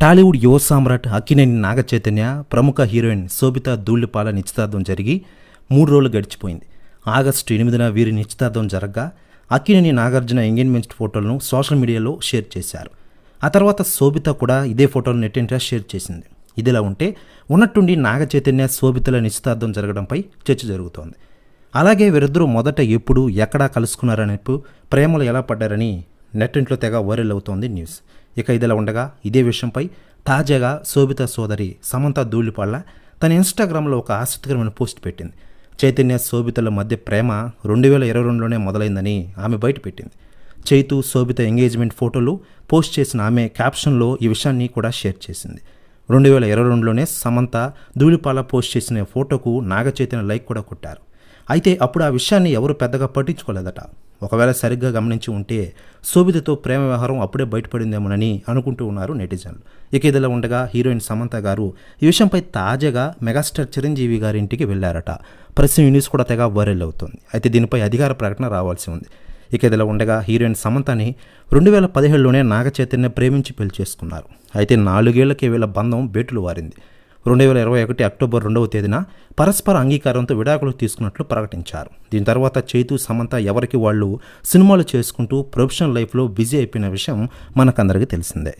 టాలీవుడ్ యువ సామ్రాట్ అక్కినేని నాగ చైతన్య ప్రముఖ హీరోయిన్ శోభిత ధూళిపాల నిశ్చితార్థం జరిగి మూడు రోజులు గడిచిపోయింది. ఆగస్టు ఎనిమిదిన వీరి నిశ్చితార్థం జరగగా అక్కినేని నాగార్జున ఎంగేజ్మెంట్ ఫోటోలను సోషల్ మీడియాలో షేర్ చేశారు. ఆ తర్వాత శోభిత కూడా ఇదే ఫోటోలు నెట్టింటా షేర్ చేసింది. ఇదిలా ఉంటే ఉన్నట్టుండి నాగ చైతన్య శోభితల నిశ్చితార్థం జరగడంపై చర్చ జరుగుతోంది. అలాగే వీరిద్దరూ మొదట ఎప్పుడు ఎక్కడా కలుసుకున్నారని ప్రేమలు ఎలా పడ్డారని నెట్టింట్లో తెగ వైరల్ అవుతోంది న్యూస్. ఇక ఇదిలా ఉండగా ఇదే విషయంపై తాజాగా శోభిత సోదరి సమంత ధూళిపాళ్ళ తన ఇన్స్టాగ్రామ్లో ఒక ఆసక్తికరమైన పోస్ట్ పెట్టింది. చైతన్య శోభితల మధ్య ప్రేమ రెండు వేల ఇరవై రెండులోనే మొదలైందని ఆమె బయటపెట్టింది చైతు శోభిత ఎంగేజ్మెంట్ ఫోటోలు పోస్ట్ చేసిన ఆమె క్యాప్షన్లో ఈ విషయాన్ని కూడా షేర్ చేసింది. రెండు వేల ఇరవై రెండులోనే సమంత ధూళిపాల పోస్ట్ చేసిన ఫోటోకు నాగచైతన్య లైక్ కూడా కొట్టారు. అయితే అప్పుడు ఆ విషయాన్ని ఎవరు పెద్దగా పట్టించుకోలేదట. ఒకవేళ సరిగ్గా గమనించి ఉంటే శోభితతో ప్రేమ వ్యవహారం అప్పుడే బయటపడిందేమోనని అనుకుంటూ ఉన్నారు నెటిజన్లు. ఇక ఇదిలా ఉండగా హీరోయిన్ సమంత గారు ఈ విషయంపై తాజాగా మెగాస్టార్ చిరంజీవి గారి ఇంటికి వెళ్ళారట ప్రెస్ న్యూస్ కూడా తెగ వైరల్ అవుతుంది. అయితే దీనిపై అధికార ప్రకటన రావాల్సి ఉంది. ఇక ఇదిలా ఉండగా హీరోయిన్ సమంతని రెండు వేల పదిహేడులోనే నాగ చైతన్య ప్రేమించి పెళ్ళి చేసుకున్నారు. అయితే నాలుగేళ్ళకే వీళ్ళ బంధం బేటులు వారింది. రెండు వేల ఇరవై ఒకటి అక్టోబర్ రెండవ తేదీన పరస్పర అంగీకారంతో విడాకులు తీసుకున్నట్లు ప్రకటించారు. దీని తర్వాత చైతు సమంత ఎవరికి వాళ్ళు సినిమాలు చేసుకుంటూ ప్రొఫెషనల్ లైఫ్లో బిజీ అయిపోయిన విషయం మనకందరికీ తెలిసిందే.